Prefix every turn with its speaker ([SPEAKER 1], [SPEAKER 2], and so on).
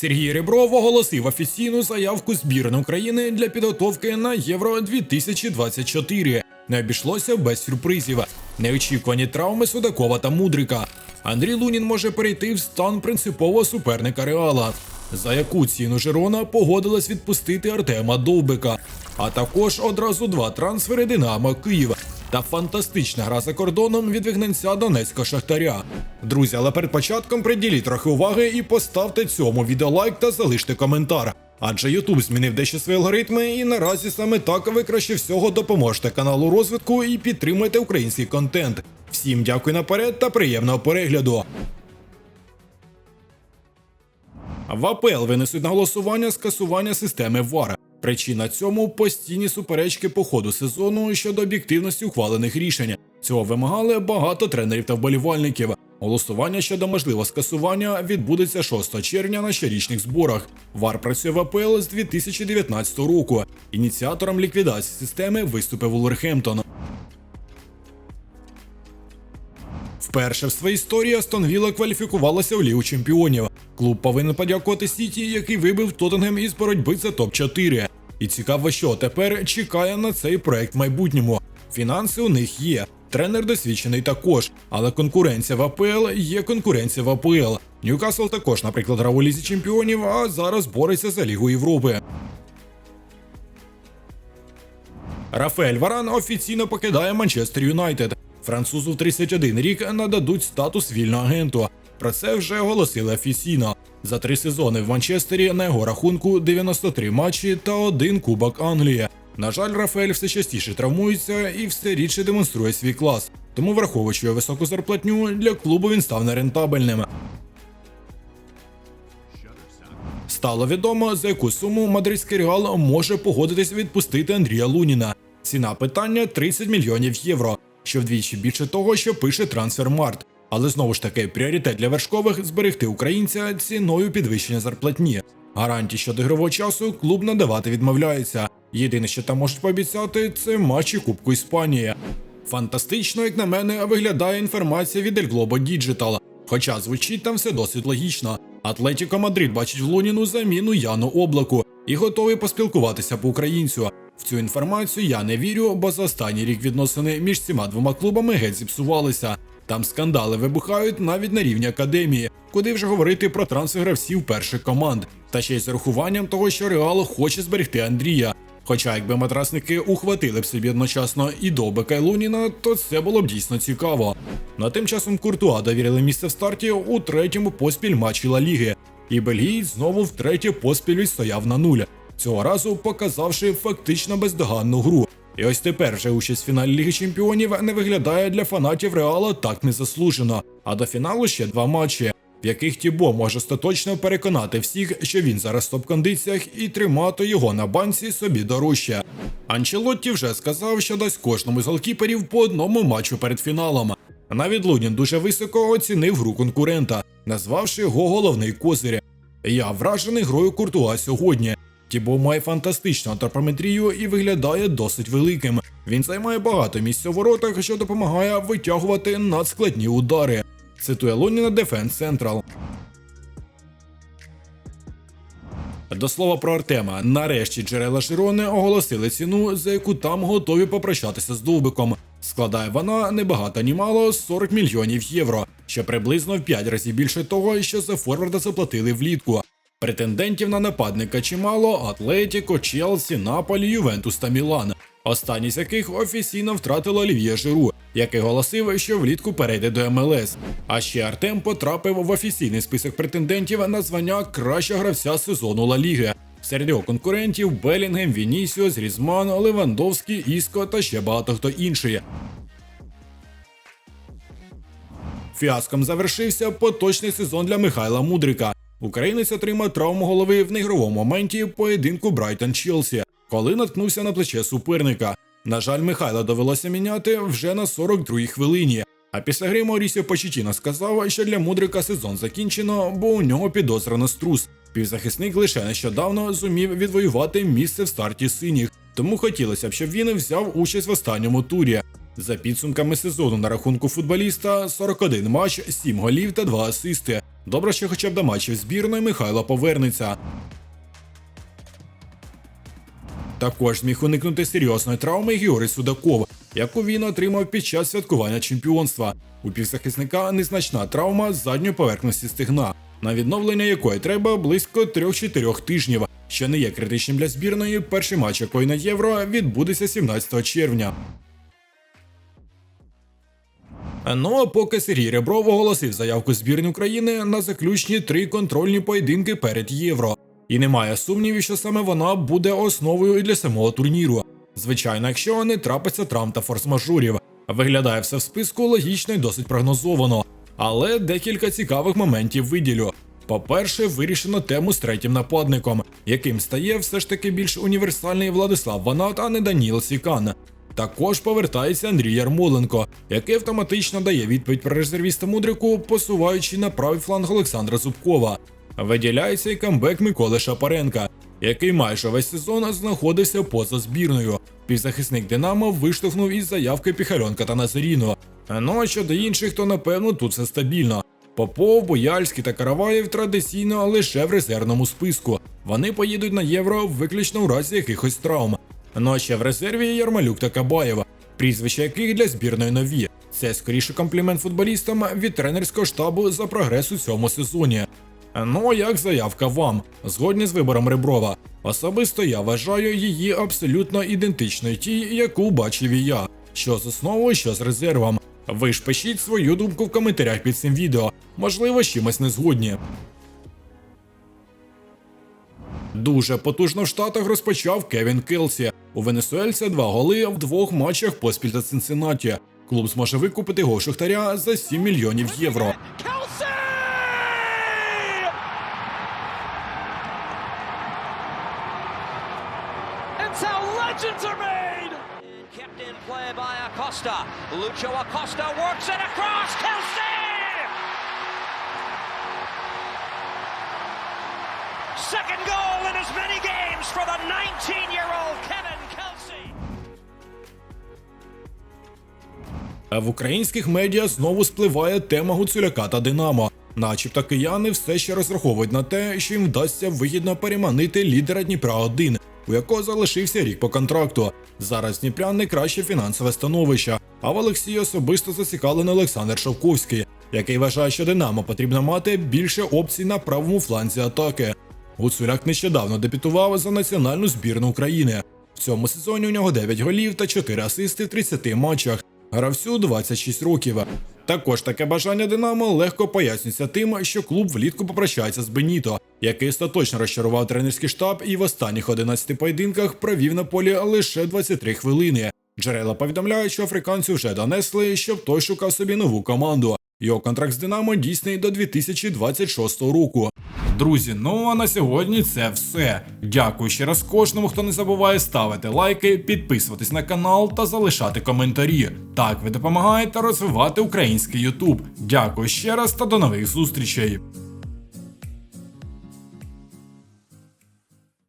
[SPEAKER 1] Сергій Ребров оголосив офіційну заявку збірної України для підготовки на Євро 2024. Не обійшлося без сюрпризів. Неочікувані травми Судакова та Мудрика. Андрій Лунін може перейти в стан принципового суперника Реала. За яку ціну Жирона погодилась відпустити Артема Довбика, а також одразу два трансфери Динамо Київ та фантастична гра за кордоном від вигнанця Донецького Шахтаря. Друзі, але перед початком приділіть трохи уваги і поставте цьому відео лайк та залиште коментар. Адже YouTube змінив дещо свої алгоритми, і наразі саме так ви краще всього допоможете каналу розвитку і підтримуєте український контент. Всім дякую наперед та приємного перегляду. В АПЛ винесуть на голосування скасування системи ВАР. Причина цьому постійні суперечки по ходу сезону щодо об'єктивності ухвалених рішень. Цього вимагали багато тренерів та вболівальників. Голосування щодо можливого скасування відбудеться 6 червня на щорічних зборах. ВАР працює в АПЛ з 2019 року. Ініціатором ліквідації системи виступив Вулверхемптон. Вперше в своїй історії Астон Вілла кваліфікувалася в Лігу чемпіонів. Клуб повинен подякувати Сіті, який вибив Тоттенгем із боротьби за топ-4. І цікаво, що тепер чекає на цей проект в майбутньому. Фінанси у них є. Тренер досвідчений також, але конкуренція в АПЛ є конкуренція в АПЛ. Ньюкасл також, наприклад, грав у лізі чемпіонів, а зараз бореться за Лігу Європи. Рафаель Варан офіційно покидає Манчестер Юнайтед. Французу в 31 рік нададуть статус вільного агенту. Про це вже оголосили офіційно. За три сезони в Манчестері на його рахунку 93 матчі та один кубок Англії. На жаль, Рафаель все частіше травмується і все рідше демонструє свій клас. Тому, враховуючи високу зарплатню, для клубу він став нерентабельним. Стало відомо, за яку суму мадридський реал може погодитись відпустити Андрія Луніна. Ціна питання 30 мільйонів євро, що вдвічі більше того, що пише Трансфермарт. Але знову ж таки, пріоритет для вершкових зберегти українця ціною підвищення зарплатні. Гарантій щодо ігрового часу клуб надавати відмовляється. Єдине, що там можуть пообіцяти, це матчі Кубку Іспанії. Фантастично, як на мене, виглядає інформація від El Globo Digital. Хоча звучить там все досить логічно. Атлетіко Мадрид бачить в Луніну заміну Яну Облаку і готовий поспілкуватися по українцю. В цю інформацію я не вірю, бо за останній рік відносини між цими двома клубами геть зіпсувалися. Там скандали вибухають навіть на рівні академії, куди вже говорити про трансфер гравців перших команд, та ще й з урахуванням того, що Реал хоче зберегти Андрія. Хоча, якби матрасники ухватили б собі одночасно і Добика і то це було б дійсно цікаво. На тим часом Куртуа довірили місце в старті у третьому поспіль матчі Ла Ліги, і бельгієць знову втретє поспіль відстояв на нуль. Цього разу показавши фактично бездоганну гру. І ось тепер вже участь в фіналі Ліги Чемпіонів не виглядає для фанатів Реала так незаслужено. А до фіналу ще два матчі, в яких Тібо може остаточно переконати всіх, що він зараз в топ-кондиціях і тримати його на банці собі дорожче. Анчелотті вже сказав, що дасть кожному з голкіперів по одному матчу перед фіналом. Навіть Лунін дуже високо оцінив гру конкурента, назвавши його головний козир. Я вражений грою Куртуа сьогодні. Тібо має фантастичну антропометрію і виглядає досить великим. Він займає багато місць у воротах, що допомагає витягувати надскладні удари. Цитує Луніна Defense Central. До слова про Артема. Нарешті джерела Жирони оголосили ціну, за яку там готові попрощатися з Довбиком. Складає вона не багато ні мало 40 мільйонів євро, що приблизно в 5 разів більше того, що за форварда заплатили влітку. Претендентів на нападника чимало: Атлетіко, Челсі, Наполі, Ювентус та Мілан. Останні з яких офіційно втратила Олів'є Жиру, який голосив, що влітку перейде до МЛС. А ще Артем потрапив в офіційний список претендентів на звання кращого гравця сезону Ла Ліги. Серед його конкурентів Белінгем, Вінісіос, Різман, Левандовський, Іско та ще багато хто інший. Фіаском завершився поточний сезон для Михайла Мудрика. Українець отримав травму голови в неігровому моменті поєдинку Брайтон Челсі, коли наткнувся на плече суперника. На жаль, Михайла довелося міняти вже на 42-й хвилині. А після гри Маурісіо Почетіно сказав, що для Мудрика сезон закінчено, бо у нього підозрано струс. Півзахисник лише нещодавно зумів відвоювати місце в старті синіх, тому хотілося б, щоб він взяв участь в останньому турі. За підсумками сезону на рахунку футболіста 41 матч, 7 голів та 2 асисти. Добре, що хоча б до матчів збірної Михайло повернеться. Також зміг уникнути серйозної травми Георгій Судаков, яку він отримав під час святкування чемпіонства. У півзахисника незначна травма задньої поверхності стегна, на відновлення якої треба близько 3-4 тижнів, що не є критичним для збірної. Перший матч якої на євро відбудеться 17 червня. Ну а поки Сергій Ребров оголосив заявку збірної України на заключні три контрольні поєдинки перед євро. І немає сумнівів, що саме вона буде основою і для самого турніру. Звичайно, якщо не трапиться травм та форс-мажорів. Виглядає все в списку логічно і досить прогнозовано. Але декілька цікавих моментів виділю. По-перше, вирішено тему з третім нападником, яким стає все ж таки більш універсальний Владислав Ванат, а не Даніл Сікан. Також повертається Андрій Ярмоленко, який автоматично дає відповідь про резервіста Мудрику, посуваючи на правий фланг Олександра Зубкова. Виділяється і камбек Миколи Шапаренка, який майже весь сезон знаходився поза збірною. Півзахисник Динамо виштовхнув із заявки Піхальонка та Назаріно. Ну а щодо інших, то напевно тут все стабільно. Попов, Бояльський та Караваєв традиційно лише в резервному списку. Вони поїдуть на євро виключно у разі якихось травм. Ну а ще в резерві є Ярмалюк та Кабаєва, прізвища яких для збірної нові. Це скоріше комплімент футболістам від тренерського штабу за прогрес у цьому сезоні. Ну, а як заявка вам, згодні з вибором Реброва. Особисто я вважаю її абсолютно ідентичною тій, яку бачив і я, що з основою, що з резервом. Ви ж пишіть свою думку в коментарях під цим відео, можливо, чимось не згодні. Дуже потужно в Штатах розпочав Кевін Келсі. У Венесуельця два голи в двох матчах поспіль та Цинциннаті. Клуб зможе викупити його Шахтаря за 7 мільйонів євро.
[SPEAKER 2] Second goal in as many games for the 19-year-old Kevin
[SPEAKER 1] А в українських медіа знову спливає тема Гуцуляка та Динамо. Начебто кияни все ще розраховують на те, що їм вдасться вигідно переманити лідера Дніпра 1 у якого залишився рік по контракту. Зараз Дніпрян не краще фінансове становище, а в Олексії особисто зацікавлений Олександр Шовковський, який вважає, що Динамо потрібно мати більше опцій на правому фланзі атаки. Гуцуляк нещодавно дебютував за національну збірну України. В цьому сезоні у нього 9 голів та 4 асисти в 30 матчах. Гравцю 26 років. Також таке бажання Динамо легко пояснюється тим, що клуб влітку попрощається з Беніто, який остаточно розчарував тренерський штаб і в останніх 11 поєдинках провів на полі лише 23 хвилини. Джерела повідомляють, що африканцю вже донесли, щоб той шукав собі нову команду. Його контракт з Динамо дійсний до 2026 року. Друзі, ну а на сьогодні це все. Дякую ще раз кожному, хто не забуває ставити лайки, підписуватись на канал та залишати коментарі. Так ви допомагаєте розвивати український Ютуб. Дякую ще раз та до нових зустрічей.